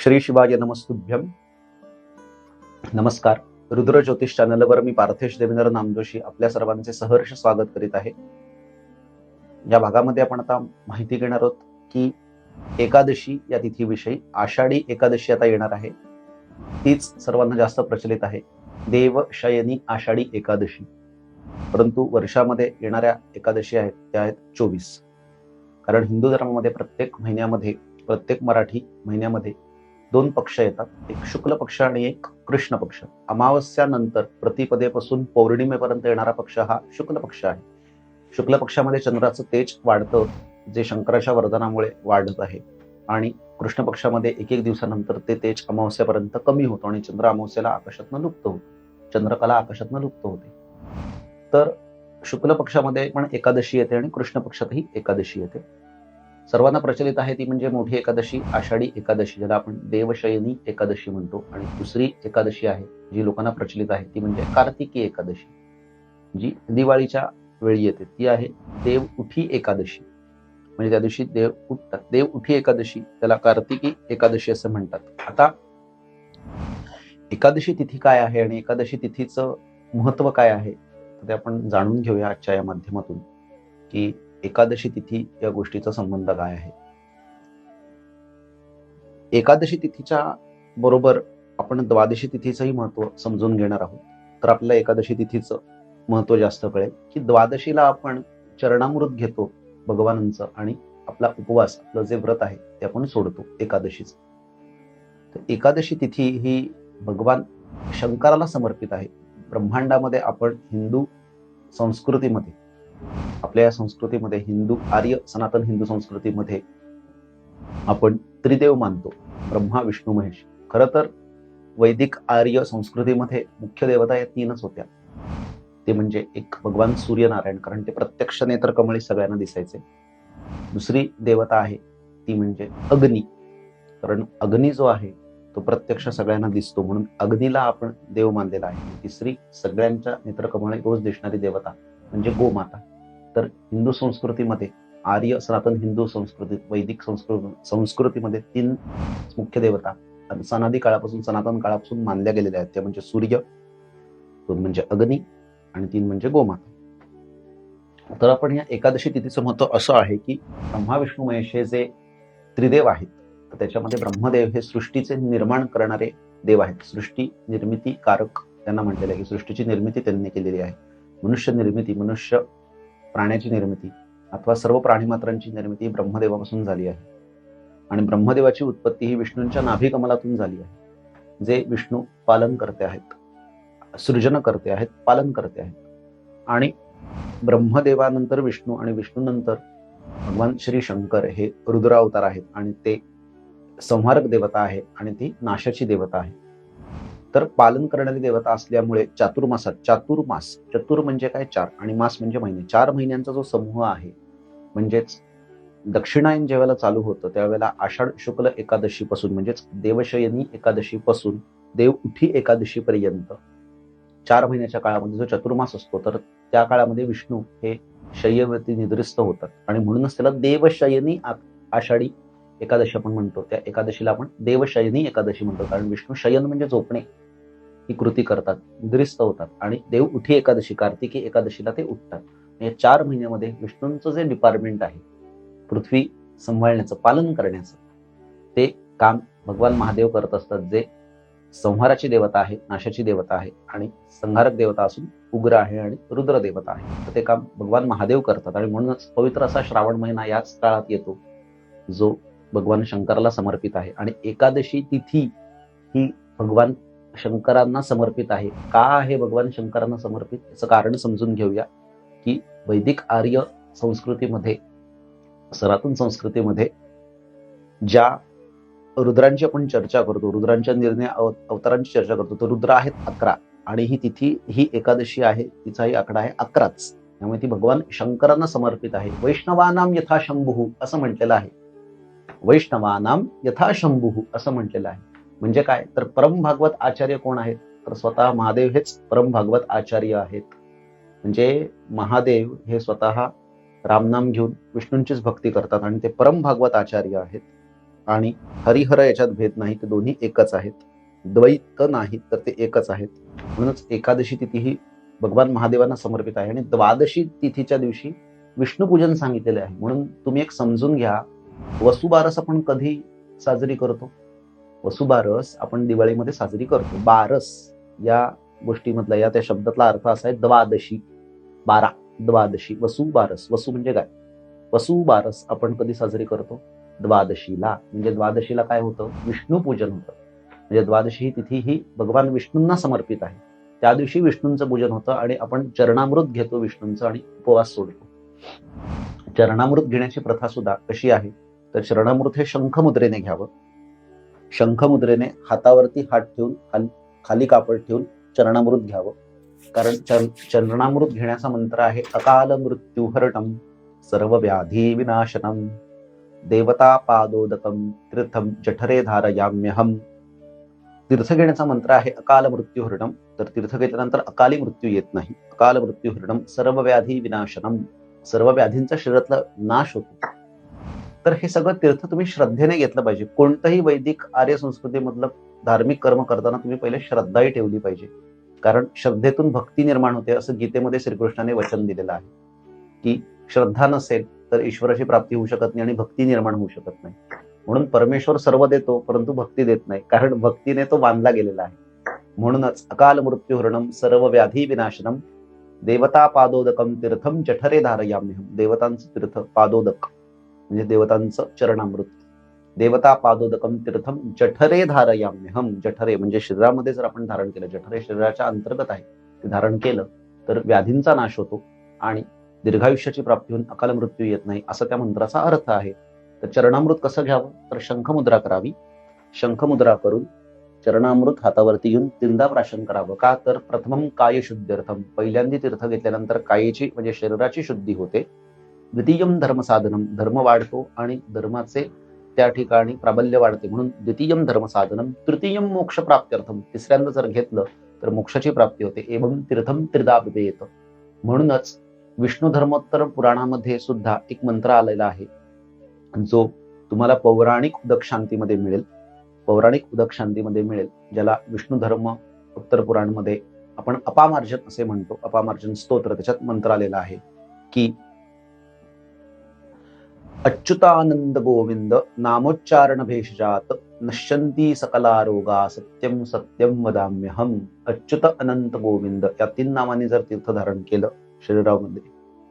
श्री शिवाय नमस्तुभ्यम नमस्कार. रुद्र ज्योतिष चॅनलवर मी पार्थेश देवेंद्र नामजोशी आपल्या सर्वांचे सहर्ष स्वागत करीत आहे. या भागामध्ये आपण आता माहिती घेणार आहोत की एकादशी या तिथीविषयी आषाढी एकादशी आता येणार आहे. तीच सर्वांना जास्त प्रचलित आहे. देव शयनी आषाढी एकादशी. परंतु वर्षामध्ये येणाऱ्या एकादशी आहेत त्या आहेत चोवीस. कारण हिंदू धर्मामध्ये प्रत्येक महिन्यामध्ये प्रत्येक मराठी महिन्यामध्ये दोन पक्ष येतात. एक शुक्ल पक्ष आणि एक कृष्ण पक्ष. अमावस्यानंतर प्रतिपदेपासून पौर्णिमेपर्यंत येणारा पक्ष हा शुक्ल पक्ष आहे. शुक्ल पक्षामध्ये चंद्राचं तेज वाढतं जे शंकराच्या वर्धनामुळे वाढत आहे. आणि कृष्ण पक्षामध्ये एक एक दिवसानंतर ते तेज अमावस्यापर्यंत कमी होतं आणि चंद्र अमावस्याला आकाशातनं लुप्त होतो. चंद्रकला आकाशातनं लुप्त होते. तर शुक्ल पक्षामध्ये पण एकादशी येते आणि कृष्ण पक्षातही एकादशी येते. सर्वांना प्रचलित आहे ती म्हणजे मोठी एकादशी आषाढी एकादशी ज्याला आपण देवशयनी एकादशी म्हणतो. आणि दुसरी एकादशी आहे जी लोकांना प्रचलित आहे ती म्हणजे कार्तिकी एकादशी. जी दिवाळीच्या वेळी येते ती आहे देव उठी एकादशी. म्हणजे त्या दिवशी देव उठतात. देव उठी एकादशी त्याला कार्तिकी एकादशी असं म्हणतात. आता एकादशी तिथी काय आहे आणि एकादशी तिथीचं महत्त्व काय आहे तर ते आपण जाणून घेऊया आजच्या या माध्यमातून. की एकादशी तिथी या गोष्टीचा संबंध काय आहे? एकादशी तिथीच्या बरोबर आपण द्वादशी तिथीचंही महत्त्व समजून घेणार आहोत. तर आपल्याला एकादशी तिथीचं महत्त्व जास्त कळेल की द्वादशीला आपण चरणामृत घेतो भगवानांचं आणि आपला उपवास आपलं जे व्रत आहे ते आपण सोडतो एकादशीचं. तर एकादशी तिथी ही भगवान शंकराला समर्पित आहे. ब्रह्मांडामध्ये आपण हिंदू संस्कृतीमध्ये आपल्या या संस्कृतीमध्ये हिंदू आर्य सनातन हिंदू संस्कृतीमध्ये आपण त्रिदेव मानतो ब्रह्मा विष्णू महेश. खर तर वैदिक आर्य संस्कृतीमध्ये मुख्य देवता या तीनच होत्या. ते म्हणजे एक भगवान सूर्यनारायण कारण ते प्रत्यक्ष नेत्र कमळी सगळ्यांना दिसायचे. दुसरी देवता आहे ती म्हणजे अग्नी. कारण अग्नी जो आहे तो प्रत्यक्ष सगळ्यांना दिसतो म्हणून अग्नीला आपण देव मानलेला आहे. तिसरी सगळ्यांच्या नेत्रकमळे रोज दिसणारी देवता म्हणजे गोमाता. तर हिंदू संस्कृतीमध्ये आर्य सनातन हिंदू संस्कृतीत वैदिक संस्कृती संस्कृतीमध्ये तीन मुख्य देवता सनादी काळापासून सनातन काळापासून मानल्या गेलेल्या आहेत. त्या म्हणजे सूर्य दोन म्हणजे अग्नी आणि तीन म्हणजे गोमाता. तर आपण या एकादशी तिथीचं महत्त्व असं आहे की ब्रह्मा विष्णू महेश हे जे त्रिदेव आहेत तर त्याच्यामध्ये ब्रह्मदेव हे सृष्टीचे निर्माण करणारे देव आहेत. सृष्टी निर्मिती कारक त्यांना म्हटलेलं आहे की सृष्टीची निर्मिती त्यांनी केलेली आहे. मनुष्य निर्मिती मनुष्य प्राण्याची निर्मिती अथवा सर्व प्राणीमात्रांची निर्मिती ब्रह्मदेवापासून झाली आहे. आणि ब्रह्मदेवाची उत्पत्ती ही विष्णूंच्या नाभिकमलातून झाली आहे. जे विष्णू पालन करते आहेत सृजन करते आहेत पालन करते आहेत. आणि ब्रह्मदेवानंतर विष्णू आणि विष्णूनंतर भगवान श्री शंकर हे रुद्रावतार आहेत आणि ते संहारक देवता आहे आणि ती नाशाची देवता आहे. तर पालन करणारी देवता असल्यामुळे चातुर्मासात चातुर्मास चतुर म्हणजे काय? चार. आणि मास म्हणजे महिने. चार महिन्यांचा जो समूह आहे म्हणजेच दक्षिणायन ज्यावेळेला चालू होतं त्यावेळेला आषाढ शुक्ल एकादशीपासून म्हणजेच देवशयनी एकादशीपासून देव उठी एकादशीपर्यंत चार महिन्याच्या काळामध्ये जो चतुर्मास असतो तर त्या काळामध्ये विष्णू हे शय्यवती निद्रिस्त होतात. आणि म्हणूनच त्याला देवशयनी आषाढी एकादशी आपण म्हणतो त्या एकादशीला आपण देवशयनी एकादशी म्हणतो. कारण विष्णू शयन म्हणजे झोपणे. ही कृती करतात निद्रिस्त होतात आणि देव उठी एकादशी कार्तिकी एकादशीला ते उठतात. या चार महिन्यामध्ये विष्णूंचं जे डिपार्टमेंट आहे पृथ्वी सांभाळण्याचं पालन करण्याचं ते काम भगवान महादेव करत असतात. जे संहाराची देवता आहे नाशाची देवता आहे आणि संहारक देवता असून उग्र आहे आणि रुद्र देवता आहे. तर ते काम भगवान महादेव करतात आणि म्हणूनच पवित्र असा श्रावण महिना याच काळात येतो जो भगवान शंकराला समर्पित आहे. आणि एकादशी तिथी ही भगवान शंकरांना समर्पित आहे. का आहे भगवान शंकरांना समर्पित? याचं कारण समजून घेऊया की वैदिक आर्य संस्कृतीमध्ये सनातन संस्कृतीमध्ये ज्या रुद्रांची आपण चर्चा करतो रुद्रांच्या निर्णय अवतारांची चर्चा करतो तर रुद्र आहेत अकरा. आणि ही तिथी ही एकादशी आहे तिचाही आकडा आहे अकराच. त्यामुळे ती भगवान शंकरांना समर्पित आहे. वैष्णवानाम यथा शंभू असं म्हटलेलं आहे. वैष्णवानाम यथाशंभू असं म्हटलेलं आहे. म्हणजे काय? तर परम भागवत आचार्य कोण आहेत? तर स्वतः महादेव हेच परम भागवत आचार्य आहेत. म्हणजे महादेव हे स्वतः रामनाम घेऊन विष्णूंचीच भक्ती करतात आणि ते परम भागवत आचार्य आहेत. आणि हरिहर याच्यात भेद नाही ते दोन्ही एकच आहेत. द्वैत नाही तर ते एकच आहेत. म्हणूनच एकादशी तिथी ही भगवान महादेवांना समर्पित आहे. आणि द्वादशी तिथीच्या दिवशी विष्णुपूजन सांगितलेले आहे. म्हणून तुम्ही एक समजून घ्या वसुबारस आपण कधी साजरी करतो? वसुबारस आपण दिवाळीमध्ये साजरी करतो. बारस या गोष्टीमधला या त्या शब्दातला अर्थ असा आहे द्वादशी. बारा द्वादशी. वसु बारस वसु म्हणजे काय? वसु बारस आपण कधी साजरी करतो? द्वादशीला. म्हणजे द्वादशीला काय होतं? विष्णू पूजन होतं. म्हणजे द्वादशी ही तिथी ही भगवान विष्णूंना समर्पित आहे. त्या दिवशी विष्णूंचं पूजन होतं आणि आपण चरणामृत घेतो विष्णूंचं आणि उपवास सोडतो. चरणामृत घेण्याची प्रथा सुद्धा कशी आहे? तर चरणामृत हे शंखमुद्रेने घ्यावं. शंखमुद्रेने हातावरती हात ठेवून खाली खाली कापड ठेवून चरणामृत घ्यावं. कारण चर- चरणामृत घेण्याचा मंत्र आहे अकाल मृत्युहरणम सर्व व्याधी विनाशनम देवता पादोदकम तीर्थम जठरे धारयाम्यहम तीर्थ घेण्याचा मंत्र आहे अकाल मृत्युहरणम तर तीर्थ घेतल्यानंतर अकाली मृत्यू येत नाही. अकाल मृत्युहरणम सर्व व्याधी विनाशनम सर्व व्याधींचा शरीरातला नाश होतो. तर हे सगळं तीर्थ तुम्ही श्रद्धेने घेतलं पाहिजे. कोणतंही वैदिक आर्य संस्कृतीमधलं धार्मिक कर्म करताना तुम्ही पहिले श्रद्धाही ठेवली पाहिजे. कारण श्रद्धेतून भक्ती निर्माण होते असं गीतेमध्ये श्रीकृष्णाने वचन दिलेलं आहे. की श्रद्धा नसेल तर ईश्वराची प्राप्ती होऊ शकत नाही आणि भक्ती निर्माण होऊ शकत नाही. म्हणून परमेश्वर सर्व देतो परंतु भक्ती देत नाही. कारण भक्तीने तो बांधला गेलेला आहे. म्हणूनच अकाल मृत्यू हरणम सर्व व्याधी विनाशनम देवता पादोदकम तीर्थम जठरे धारयाम्यहम देवतांचं तीर्थ पादोदक. म्हणजे देवतांचं चरणामृत. देवता पादोदकम तीर्थम जठरे धारयाम्यहम जठरे म्हणजे शरीरामध्ये जर आपण धारण केलं जठरे शरीराच्या अंतर्गत आहे ते धारण केलं तर व्याधींचा नाश होतो आणि दीर्घायुष्याची प्राप्ती होऊन अकाल मृत्यू येत नाही असा त्या मंत्राचा अर्थ आहे. तर चरणामृत कसं घ्यावं? तर शंखमुद्रा करावी. शंखमुद्रा करून चरणामृत हातावरती घेऊन तीनदा प्राशन करावं. का? तर प्रथम काय शुद्ध्यर्थम पहिल्यांदा तीर्थ घेतल्यानंतर कायेची म्हणजे शरीराची शुद्धी होते. द्वितीयम धर्म साधनम धर्म वाढतो आणि धर्माचे त्या ठिकाणी प्राबल्य वाढते. म्हणून द्वितीयम धर्म साधनम तृतीयम मोक्ष प्राप्त्यर्थम तिसऱ्यांदा जर घेतलं तर मोक्षाची प्राप्ती होते. एवं तीर्थम त्रिदा येतं म्हणूनच विष्णू धर्मोत्तर पुराणामध्ये सुद्धा एक मंत्र आलेला आहे जो तुम्हाला पौराणिक उदक शांतीमध्ये मिळेल. पौराणिक उदक शांतीमध्ये मिळेल ज्याला विष्णू धर्म उत्तर पुराणमध्ये आपण अपामार्जन असे म्हणतो. अपामार्जन स्तोत्र त्याच्यात मंत्र आलेला आहे की अच्युतानंद गोविंद नामोच्चारण भेषजात नश्यंती सकला रोगा सत्यम सत्यम वदाम्यहम। अच्युत अनंत गोविंद या तीन नावांनी जर तीर्थ धारण केलं शरीरामध्ये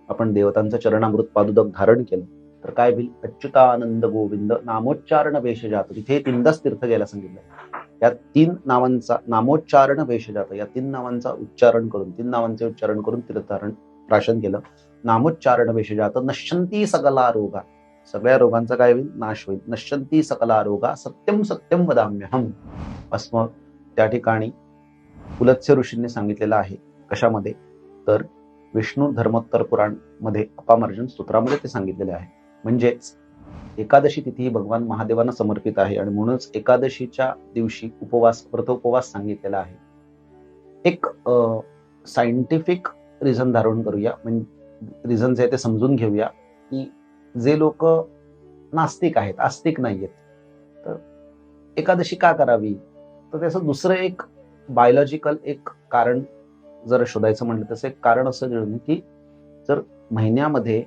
आपण देवतांचं चरणामृत पादुदक धारण केलं तर काय होईल? अच्युतानंद गोविंद नामोच्चारण भेषजात तिथे तीनदाच तीर्थ घ्यायला सांगितलं या तीन नावांचा नामोच्चारण भेषजात या तीन नावांचा उच्चारण करून तीन नावांचे उच्चारण करून तीर्थधारण प्राशन केलं. नामोच्चारण भेषजात नश्यंती सकला रोगा सगळ्या रोगांचा काय होईल? नाश होईल. नश्यंती सकला रोगा सत्यम सत्यम वदाम्यहम. असं त्या ठिकाणी पुलत्स्य ऋषींनी सांगितलेलं आहे. कशामध्ये? तर विष्णू धर्मोत्तर पुराणमध्ये अपामर्जन स्तोत्रामध्ये ते सांगितलेले आहे. म्हणजेच एकादशी तिथी ही भगवान महादेवांना समर्पित आहे आणि म्हणूनच एकादशीच्या दिवशी उपवास व्रत उपवास सांगितलेला आहे. एक सायंटिफिक रिझन धारण करूया. म्हणजे रिझन जे आहे ते समजून घेऊया की जे लोक नास्तिक आहेत आस्तिक नाही आहेत तर एकादशी का करावी? तर त्याचं दुसरं एक बायोलॉजिकल एक कारण जर शोधायचं म्हणलं तसं एक कारण असं मिळून की जर महिन्यामध्ये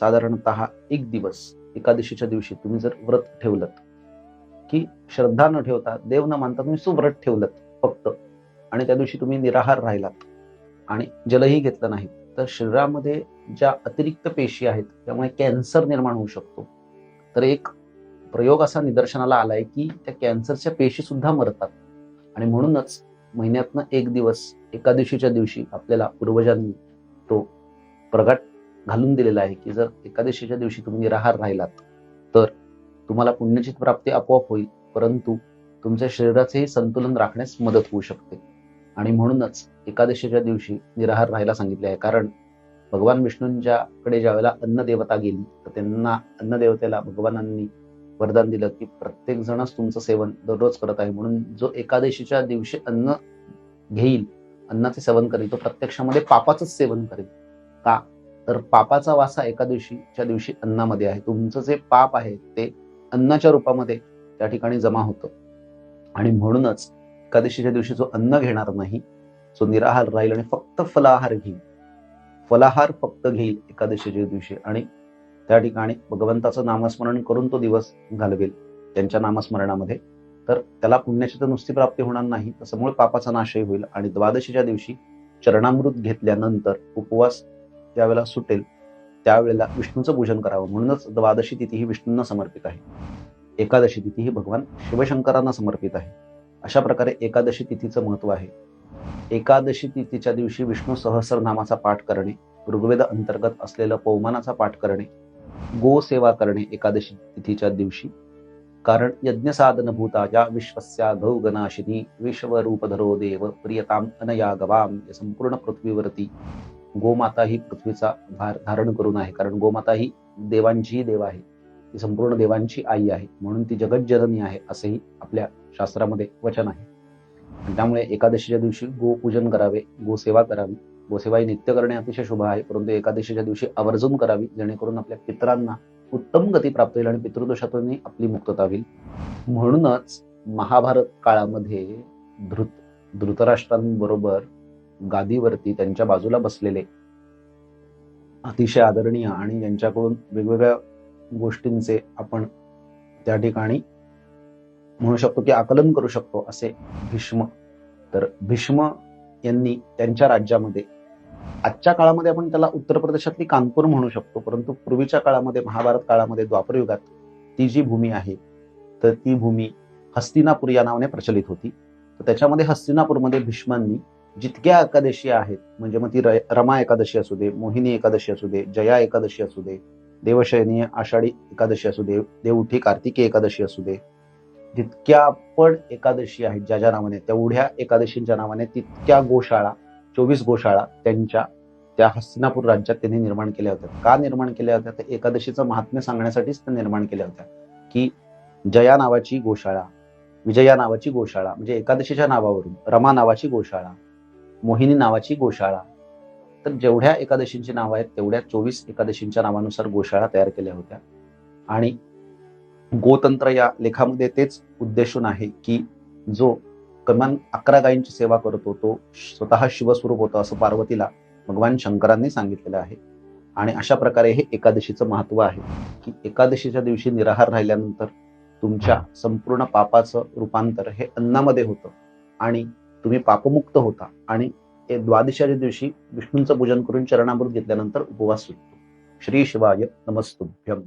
साधारणत एक दिवस एकादशीच्या दिवशी तुम्ही जर व्रत ठेवलं की श्रद्धा न ठेवता देव न मानता तुम्ही सुव्रत ठेवलं फक्त आणि त्या दिवशी तुम्ही निराहार राहिलात आणि जलही घेतलं नाही तर शरीरामध्ये ज्या अतिरिक्त पेशी आहेत त्यामुळे कॅन्सर निर्माण होऊ शकतो. तर एक प्रयोग असा निदर्शनाला आलाय की त्या कॅन्सरच्या पेशी सुद्धा मरतात. आणि म्हणूनच महिन्यातनं एक दिवस एकादशीच्या दिवशी आपल्याला पूर्वजांनी तो प्रगट घालून दिलेला आहे की जर एकादशीच्या दिवशी तुम्ही निराहार राहिलात तर तुम्हाला पुण्यची प्राप्ती आपोआप होईल परंतु तुमच्या शरीराचेही संतुलन राखण्यास मदत होऊ शकते. आणि म्हणूनच एकादशीच्या दिवशी निराहार राहायला सांगितले आहे. कारण भगवान विष्णूंच्याकडे ज्या वेळेला अन्न गेली तर त्यांना अन्नदेवतेला भगवानांनी वरदान दिलं की प्रत्येक जणच तुमचं सेवन दररोज करत आहे. म्हणून जो एकादशीच्या दिवशी अन्न घेईल अन्नाचे सेवन करेल तो प्रत्यक्षामध्ये पापाचंच सेवन करेल. का? तर पापाचा वासा एकादशीच्या दिवशी अन्नामध्ये आहे. तुमचं जे पाप आहे ते अन्नाच्या रूपामध्ये त्या ठिकाणी जमा होतं. आणि म्हणूनच एकादशीच्या दिवशी जो अन्न घेणार नाही जो निराहार राहील आणि फक्त फलाहार घेईल. फलाहार फक्त घेईल एकादशीच्या दिवशी आणि त्या ठिकाणी भगवंताचं नामस्मरण करून तो दिवस घालवेल. त्यांच्या नामस्मरणामध्ये. तर त्याला पुण्याची तर नुसती प्राप्ती होणार नाही तसं मूळ पापाचा नाशही होईल आणि द्वादशीच्या दिवशी चरणामृत घेतल्यानंतर उपवास त्यावेळेला सुटेल त्यावेळेला विष्णूचं पूजन करावं. म्हणूनच द्वादशी तिथी ही विष्णूंना समर्पित आहे. एकादशी तिथी ही भगवान शिवशंकरांना समर्पित आहे. अशा प्रकारे एकादशी तिथीचं महत्त्व आहे. एकादशी तिथीच्या दिवशी विष्णू सहस्रनामाचा पाठ करणे ऋग्वेद अंतर्गत असलेलं पौमानाचा पाठ करणे गोसेवा करणे एकादशी तिथीच्या दिवशी. कारण यज्ञसाधनभूता या विश्वस्या गौगनाशिनी विश्वरूपधरो देव प्रियताम अनया गवाम या संपूर्ण पृथ्वीवरती. गोमाता ही पृथ्वीचा भार धारण करून आहे. कारण गोमाता ही देवांचीही देव आहे. ती संपूर्ण देवांची आई आहे. म्हणून ती जगज्जननी आहे असेही आपल्या शास्त्रामध्ये वचन आहे. त्यामुळे एकादशीच्या दिवशी गोपूजन करावे गोसेवा करावी. गोसेवा ही नित्य करणे अतिशय शुभ आहे परंतु एकादशीच्या दिवशी आवर्जून करावी जेणेकरून आपल्या पितरांना उत्तम गती प्राप्त होईल आणि पितृदोषातून आपली मुक्तता होईल. म्हणूनच महाभारत काळामध्ये धृत धृतराष्ट्रांबरोबर गादीवरती त्यांच्या बाजूला बसलेले अतिशय आदरणीय आणि यांच्याकडून वेगवेगळ्या गोष्टींचे आपण त्या ठिकाणी म्हणू शकतो की आकलन करू शकतो असे भीष्म. तर भीष्म यांनी त्यांच्या राज्यामध्ये आजच्या काळामध्ये आपण त्याला उत्तर प्रदेशातली कानपूर म्हणू शकतो परंतु पूर्वीच्या काळामध्ये महाभारत काळामध्ये द्वापरयुगात ती जी भूमी आहे तर ती भूमी हस्तिनापूर या नावाने प्रचलित होती. तर त्याच्यामध्ये हस्तिनापूरमध्ये भीष्मांनी जितक्या एकादशी आहेत म्हणजे मग ती र- रमा एकादशी असू दे मोहिनी एकादशी असू दे जया एकादशी असू दे देवशयनी आषाढी एकादशी असू दे देवठी कार्तिकी एकादशी असू दे जितक्या पण एकादशी आहेत ज्या ज्या नावाने तेवढ्या एकादशींच्या नावाने तितक्या गोशाळा चोवीस गोशाळा त्यांच्या त्या हस्तिनापूर राज्यात त्यांनी निर्माण केल्या होत्या. का निर्माण केल्या होत्या? तर एकादशीचं महात्म्य सांगण्यासाठीच त्या निर्माण केल्या होत्या. की जया नावाची गोशाळा विजया नावाची गोशाळा म्हणजे एकादशीच्या नावावरून रमा नावाची गोशाळा मोहिनी नावाची गोशाळा तर जेवढ्या एकादशींची नावं आहेत तेवढ्या चोवीस एकादशींच्या नावानुसार गोशाळा तयार केल्या होत्या. आणि गोतंत्र या लेखामध्ये तेच उद्देशून आहे की जो कमान अकरा गायींची सेवा करतो तो स्वतः शिवस्वरूप होतो असं पार्वतीला भगवान शंकरांनी सांगितलेलं आहे. आणि अशा प्रकारे हे एकादशीचं महत्त्व आहे की एकादशीच्या दिवशी निराहार राहिल्यानंतर तुमच्या संपूर्ण पापाचं रूपांतर हे अन्नामध्ये होतं आणि तुम्ही पापमुक्त होता आणि हे द्वादशीच्या दिवशी विष्णूंचं पूजन करून चरणामृत घेतल्यानंतर उपवास सुटतो. श्री शिवाय नमस्तुभ्यम.